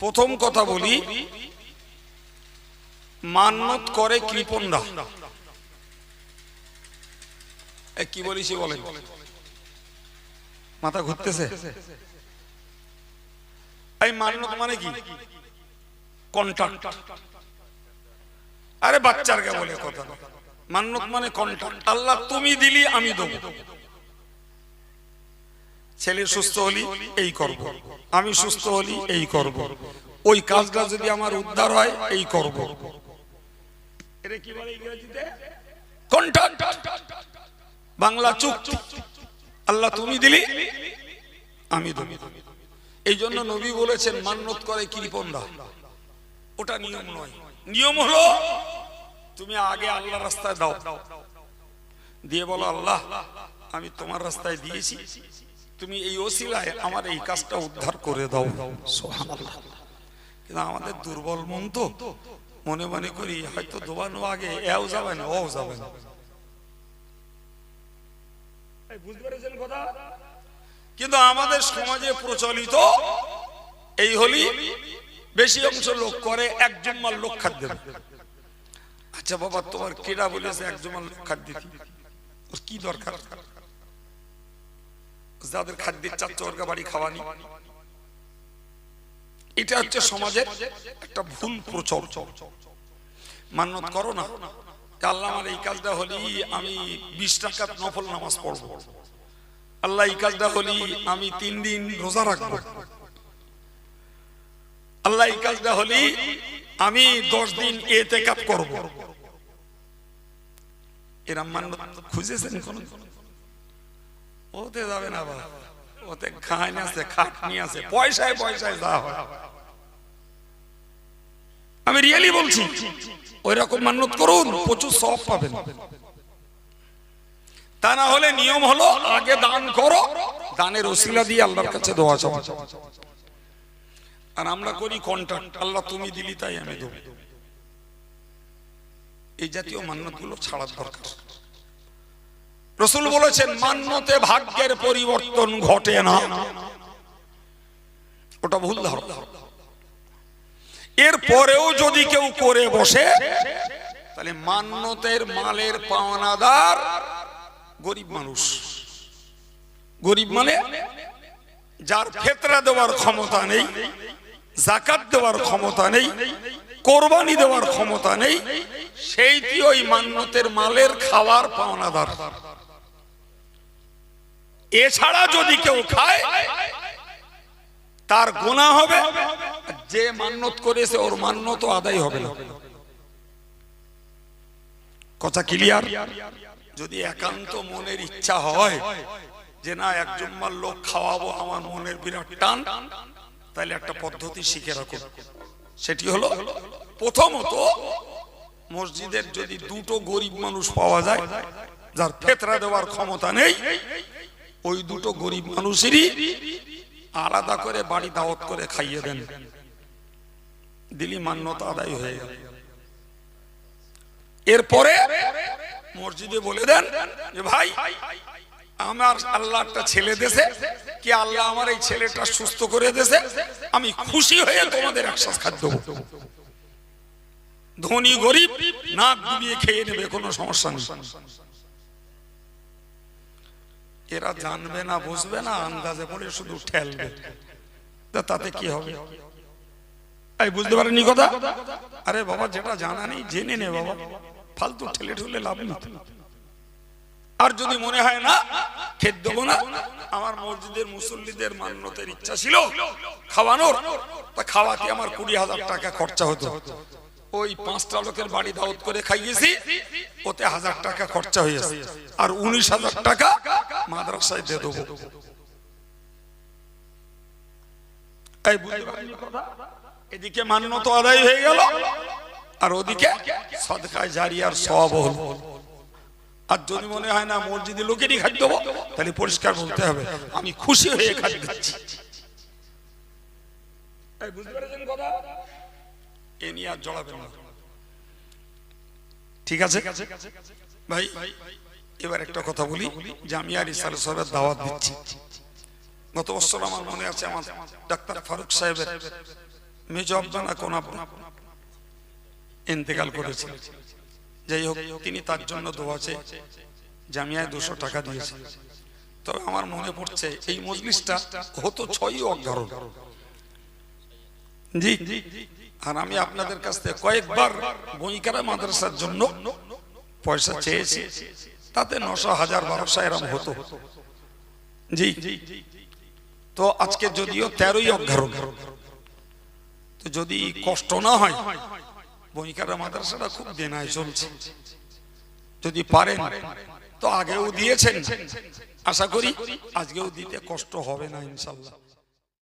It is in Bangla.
প্রথম কথা বলি, মান্নত করে কৃপনরা কি বলিস বলেন? মাথা ঘুরতেছে? এই মান্নত মানে কি? কন্ট্রাক্ট আরে বাচ্চার কে বলে কথা। মান্নত মানে কন্ট্রাক্ট আল্লাহ তুমি দিলি, আমি দেবো। ছেলে সুস্থ হলি এই করব। আমি সুস্থ হলি এই করব। ওই কাজটা যদি আমার উদ্ধার হয় এই করব। বলে চুক্তি আল্লাহ তুমি দিলি আমি এই জন্য নবী বলেছেন মান্নত করে কৃপনরা ওটা নিয়ম নয়। নিয়ম হলো তুমি আগে আল্লাহ রাস্তায় দাও। দিয়ে বলো আল্লাহ আমি তোমার রাস্তায় দিয়েছি। তুমি এই ওসিলায় আমার এই কাজটা উদ্ধার করে দাও। সুবহানাল্লাহ। কিন্তু আমাদের দুর্বল মন তো মনে মনে করি হয়তো দোবানো আগে এও যাবে না ও যাবে না বুঝতে পেরেছেন কথা? কিন্তু আমাদের সমাজে প্রচলিত এই হলি বেশি অংশ লোক করে এক জম্মার লোক খাদ্য আচ্ছা বাবা তোমার কেডা বলেছে এক জম্মার লোক খাদ্য কি দরকার? যাদের খাদ্যের চাচ্ছে ওরকা বাড়ি খাওয়ানি। এটা হচ্ছে সমাজের একটা ভুল প্রচল। মান্যত করো না আল্লাহ আমার এই কাজটা হলি আমি বিশ টাকা নফল নামাজ পড়ব। আল্লাহ এই কাজটা হলি আমি তিন দিন রোজা রাখব। আল্লাহ এই কাজটা হলি আমি দশ দিন এতে কাপ করব। এরা মান্য খুঁজেছেন কোন? ওতে যাবে না বাবা। ওতে খাইন আছে, খাটনি আছে। পয়সায় পয়সায় যা হয়। আমি রিয়েলি বলছি ওই রকম মান্যত করুন, প্রচুর সব পাবেন। তা না হলে নিয়ম হলো, আগে দান করো, দানের ওসিলা দিয়ে আল্লাহর কাছে দোয়া চাও আর আমরা করি কন্ট্রাক্ট আল্লাহ তুমি দিলি তাই আমি দেবো। এই জাতীয় মান্যতগুলো ছাড়ার দরকার। রসুল বলেছেন, মান্যতে ভাগ্যের পরিবর্তন ঘটে না। ওটা ভুল ধারণা। এর পরেও যদি কেউ করে বসে, তাহলে মান্যতের মালের পাওনাদার গরিব মানুষ। গরিব মানে যার ফেতরা দেওয়ার ক্ষমতা নেই জাকাত দেওয়ার ক্ষমতা নেই, কোরবানি দেওয়ার ক্ষমতা নেই, সেইটি ওই মান্যতের মালের খাওয়ার পাওনাদার। এছাড়া যদি কেউ খায়, তার গোনা হবে। যে মান্যত করেছে, ওর মান্যত আদায় হবে না। কথা ক্লিয়ার? যদি একান্ত মনের ইচ্ছা হয় যে না, এক জুম্মার লোক খাওয়াবো, আমার মনের বিরাট টান, তাহলে একটা পদ্ধতি শিখে রাখো সেটি হলো, প্রথমত মসজিদের যদি দুটো গরিব মানুষ পাওয়া যায়, যার ফেতরা দেওয়ার ক্ষমতা নেই ওই দুটো গরিব মানুষেরই আলাদা করে বাড়ি দাওয়াত করে খাইয়ে দেন। দিলি মান্যতা আদায় হয়ে গেল। এরপরে মসজিদে বলে দেন যে, ভাই, আমার আল্লাহ একটা ছেলে দেশে কি আল্লাহ আমার এই ছেলেটা সুস্থ করে দেশে আমি খুশি হয়ে তোমাদের একসাথে খাদ্য ধনী গরিব, নাক ডুবিয়ে খেয়ে নেবে, কোনো সমস্যা নেই। এরা জানবে না, বুঝবে না, আন্দাজে পড়ে শুধু ঠেলবে। তাতে কি হবে? এই বুঝতে পারেনি কথা? আরে বাবা, যেটা জানা নেই, জেনে নে বাবা। ফালতু ঠেলে ঠুলে লাভ নেই। আর যদি মনে হয় না খেত দেবো না। আমার মসজিদের মুসল্লিদের মান্যতের ইচ্ছা ছিল খাওয়ানোর, তা খাওয়াতে আমার কুড়ি হাজার টাকা খরচা হতো। ওই পাঁচটা লোকের বাড়ি দাওয়াত করে খাইয়েছি, ওতে হাজার টাকা খরচা হয়েছে। আর উনিশ হাজার টাকা মাদ্রাসায় দিয়ে দেবো। এই বুঝতে কথা? এদিকে মান্যত আদায় হয়ে গেল, আর ওদিকে সদকায় জারিয়ার সব হল। আর যদি মনে হয় না মসজিদে লোকেরই খাদ্য দেবো, তাহলে পরিষ্কার বলতে হবে, আমি খুশি হয়ে খাদ্য দিচ্ছি এ নিয়ে আর জড়াবেন না। ঠিক আছে? ভাই এবার একটা কথা বলি জামিয়ার ইসাল সাহেবের দাওয়াত দিচ্ছি। গত বছর আমার মনে আছে আমার ডাক্তার ফারুক সাহেবের মেজো আব্বানা কোন ইন্তেকাল করেছে। যাই হোক, তিনি তার জন্য দোয়াছে জামিয়ায় দুশো টাকা দিয়েছে। তবে আমার মনে পড়ছে এই মজলিসটা হতো ছয়ই অজ্ঞারণ জি, আর আমি আপনাদের কাছ থেকে কয়েকবার বইকারা মাদ্রাসার জন্য পয়সা চেয়েছি। তাতে নশো হাজার বারোশো এরম হতো। জি। তো আজকে যদিও তেরোই অজ্ঞারণ তো যদি কষ্ট না হয় বইকারা মাদ্রাসাটা খুব দেনায় চলছে। যদি পারেন, তো আগেও দিয়েছেন। আশা করি আজকেও দিতে কষ্ট হবে না, ইনশাল্লাহ।